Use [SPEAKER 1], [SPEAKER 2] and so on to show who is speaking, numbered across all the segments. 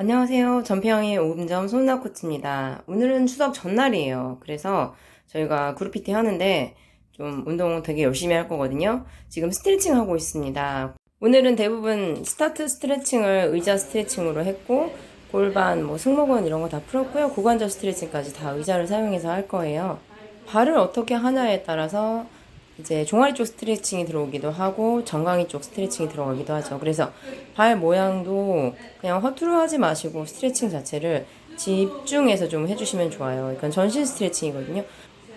[SPEAKER 1] 안녕하세요. 전평의 오금점 손나 코치입니다. 오늘은 추석 전날이에요. 그래서 저희가 그룹 PT 하는데 좀 운동 되게 열심히 할 거거든요. 지금 스트레칭 하고 있습니다. 오늘은 대부분 스타트 스트레칭을 의자 스트레칭으로 했고 골반, 뭐 승모근 이런 거 다 풀었고요. 고관절 스트레칭까지 다 의자를 사용해서 할 거예요. 발을 어떻게 하냐에 따라서 이제 종아리 쪽 스트레칭이 들어오기도 하고 정강이 쪽 스트레칭이 들어가기도 하죠. 그래서 발 모양도 그냥 허투루 하지 마시고 스트레칭 자체를 집중해서 좀 해주시면 좋아요. 이건 전신 스트레칭이거든요.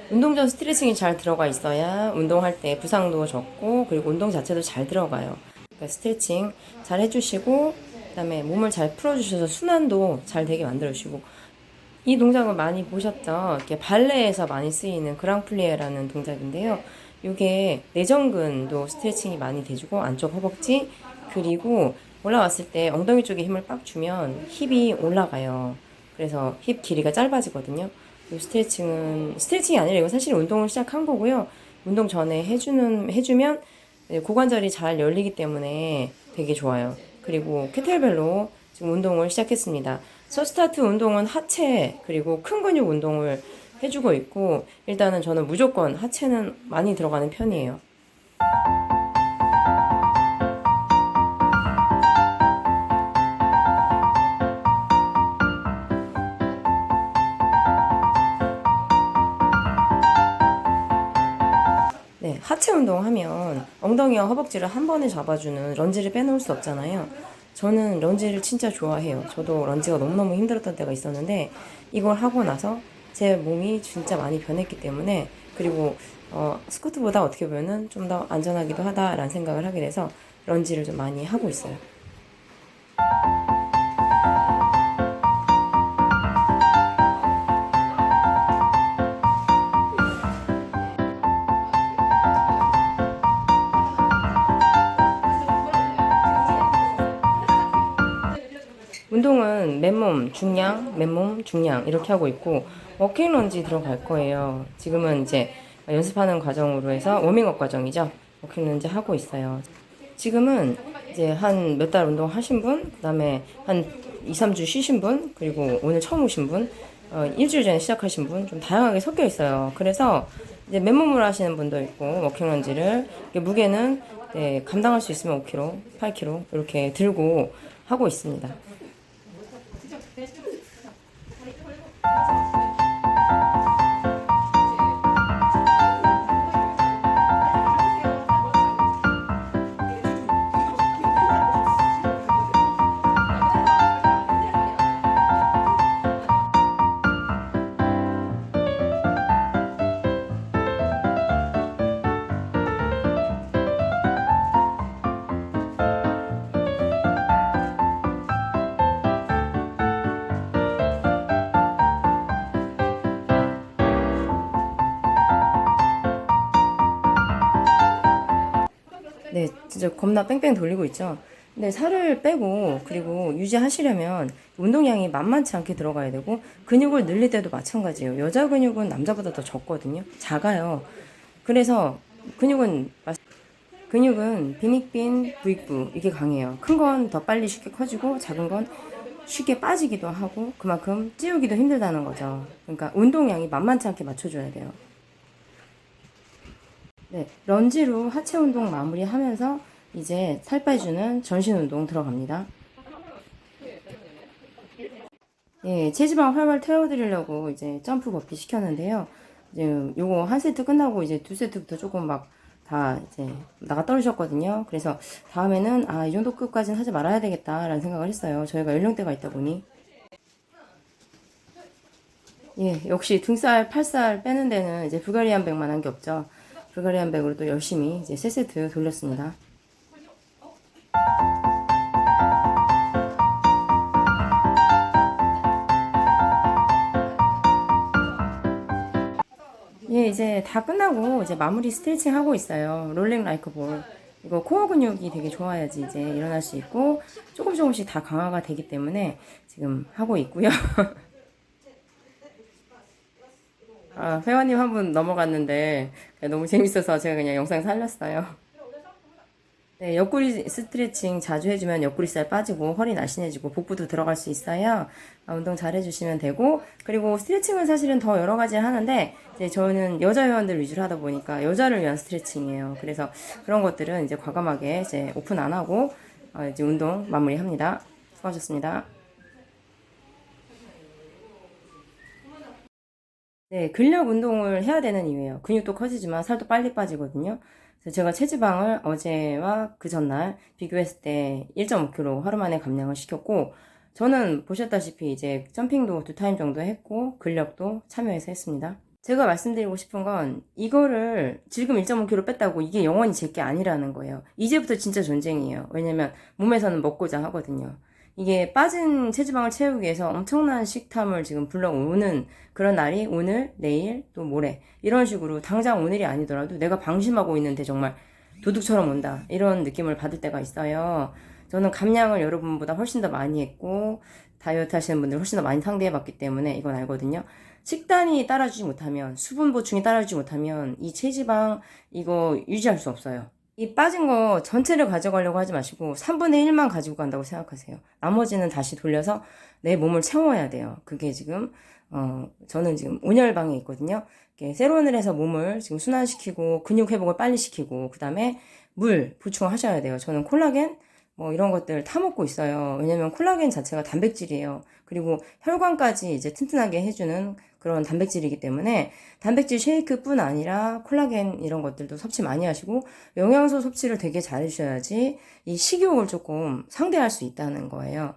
[SPEAKER 1] 운동 전 스트레칭이 잘 들어가 있어야 운동할 때 부상도 적고 그리고 운동 자체도 잘 들어가요. 그러니까 스트레칭 잘 해주시고 그다음에 몸을 잘 풀어주셔서 순환도 잘 되게 만들어주시고 이 동작을 많이 보셨죠? 이렇게 발레에서 많이 쓰이는 그랑플리에라는 동작인데요. 이게 내전근도 스트레칭이 많이 돼주고 안쪽 허벅지 그리고 올라왔을 때 엉덩이 쪽에 힘을 빡 주면 힙이 올라가요. 그래서 힙 길이가 짧아지거든요. 이 스트레칭은 스트레칭이 아니라 이거 사실 운동을 시작한 거고요. 운동 전에 해주는 해주면 고관절이 잘 열리기 때문에 되게 좋아요. 그리고 케틀벨로 지금 운동을 시작했습니다. 서스타트 운동은 하체 그리고 큰 근육 운동을 해주고 있고 일단은 저는 무조건 하체는 많이 들어가는 편이에요. 네, 하체 운동하면 엉덩이와 허벅지를 한 번에 잡아주는 런지를 빼놓을 수 없잖아요. 저는 런지를 진짜 좋아해요. 저도 런지가 너무너무 힘들었던 때가 있었는데 이걸 하고 나서 제 몸이 진짜 많이 변했기 때문에 그리고 어, 스쿼트보다 어떻게 보면은 좀 더 안전하기도 하다라는 생각을 하게 돼서 런지를 좀 많이 하고 있어요. 맨몸 중량, 맨몸 중량 이렇게 하고 있고 워킹 런지 들어갈 거예요. 지금은 이제 연습하는 과정으로 해서 워밍업 과정이죠. 워킹 런지 하고 있어요. 지금은 이제 한 몇 달 운동 하신 분, 그다음에 한 2, 3주 쉬신 분, 그리고 오늘 처음 오신 분, 어, 일주일 전에 시작하신 분 좀 다양하게 섞여 있어요. 그래서 이제 맨몸으로 하시는 분도 있고 워킹 런지를 무게는 네, 감당할 수 있으면 5kg, 8kg 이렇게 들고 하고 있습니다. 진짜 겁나 뺑뺑 돌리고 있죠. 근데 살을 빼고 그리고 유지하시려면 운동량이 만만치 않게 들어가야 되고 근육을 늘릴 때도 마찬가지예요. 여자 근육은 남자보다 더 적거든요. 작아요. 그래서 근육은 마- 근육은 빈익빈 부익부 이게 강해요. 큰 건 더 빨리 쉽게 커지고 작은 건 쉽게 빠지기도 하고 그만큼 찌우기도 힘들다는 거죠. 그러니까 운동량이 만만치 않게 맞춰줘야 돼요. 네, 런지로 하체 운동 마무리하면서 이제 살 빼주는 전신 운동 들어갑니다. 예, 체지방 활발 태워드리려고 이제 점프 버피 시켰는데요. 이제 요거 한 세트 끝나고 이제 두 세트부터 조금 막 다 이제 나가 떨어졌거든요. 그래서 다음에는 아, 이 정도 급까지는 하지 말아야 되겠다라는 생각을 했어요. 저희가 연령대가 있다 보니. 예, 역시 등살, 팔살 빼는 데는 이제 불가리안 백만 한 게 없죠. 불가리안 백으로 또 열심히 이제 세 세트 돌렸습니다. 예, 이제 다 끝나고 이제 마무리 스트레칭 하고 있어요. 롤링 라이크 볼. 이거 코어 근육이 되게 좋아야지 이제 일어날 수 있고 조금 조금씩 다 강화가 되기 때문에 지금 하고 있고요. 아, 회원님 한 분 넘어갔는데 너무 재밌어서 제가 그냥 영상 살렸어요. 네, 옆구리 스트레칭 자주 해주면 옆구리살 빠지고 허리 날씬해지고 복부도 들어갈 수 있어요. 아, 운동 잘 해주시면 되고 그리고 스트레칭은 사실은 더 여러 가지 하는데 이제 저는 여자 회원들 위주로 하다 보니까 여자를 위한 스트레칭이에요. 그래서 그런 것들은 이제 과감하게 이제 오픈 안 하고 어, 이제 운동 마무리합니다. 수고하셨습니다. 네, 근력 운동을 해야 되는 이유예요. 근육도 커지지만 살도 빨리 빠지거든요. 그래서 제가 체지방을 어제와 그 전날 비교했을 때 1.5kg 하루 만에 감량을 시켰고, 저는 보셨다시피 이제 점핑도 두 타임 정도 했고, 근력도 참여해서 했습니다. 제가 말씀드리고 싶은 건 이거를 지금 1.5kg 뺐다고 이게 영원히 제 게 아니라는 거예요. 이제부터 진짜 전쟁이에요. 왜냐면 몸에서는 먹고자 하거든요. 이게 빠진 체지방을 채우기 위해서 엄청난 식탐을 지금 불러오는 그런 날이 오늘, 내일, 또 모레 이런 식으로 당장 오늘이 아니더라도 내가 방심하고 있는데 정말 도둑처럼 온다 이런 느낌을 받을 때가 있어요. 저는 감량을 여러분보다 훨씬 더 많이 했고 다이어트 하시는 분들 훨씬 더 많이 상대해 봤기 때문에 이건 알거든요. 식단이 따라주지 못하면 수분 보충이 따라주지 못하면 이 체지방 이거 유지할 수 없어요. 이 빠진 거 전체를 가져가려고 하지 마시고 3분의 1만 가지고 간다고 생각하세요. 나머지는 다시 돌려서 내 몸을 채워야 돼요. 그게 지금 어 저는 지금 온열방에 있거든요. 세론을 해서 몸을 지금 순환시키고 근육 회복을 빨리 시키고 그다음에 물 보충하셔야 돼요. 저는 콜라겐 뭐 이런 것들 타 먹고 있어요. 왜냐면 콜라겐 자체가 단백질이에요. 그리고 혈관까지 이제 튼튼하게 해주는 그런 단백질이기 때문에 단백질 쉐이크뿐 아니라 콜라겐 이런 것들도 섭취 많이 하시고 영양소 섭취를 되게 잘 해주셔야지 이 식욕을 조금 상대할 수 있다는 거예요.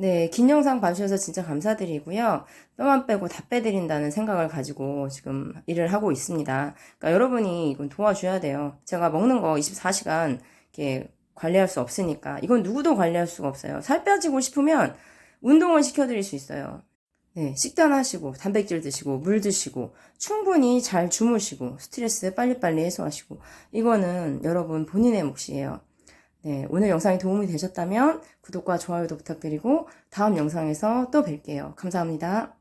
[SPEAKER 1] 네, 긴 영상 봐주셔서 진짜 감사드리고요. 뼈만 빼고 다 빼드린다는 생각을 가지고 지금 일을 하고 있습니다. 그러니까 여러분이 이건 도와줘야 돼요. 제가 먹는 거 24시간 이렇게 관리할 수 없으니까 이건 누구도 관리할 수가 없어요. 살 빼지고 싶으면 운동을 시켜드릴 수 있어요. 네, 식단하시고 단백질 드시고 물 드시고 충분히 잘 주무시고 스트레스 빨리빨리 해소하시고 이거는 여러분 본인의 몫이에요. 네, 오늘 영상이 도움이 되셨다면 구독과 좋아요도 부탁드리고 다음 영상에서 또 뵐게요. 감사합니다.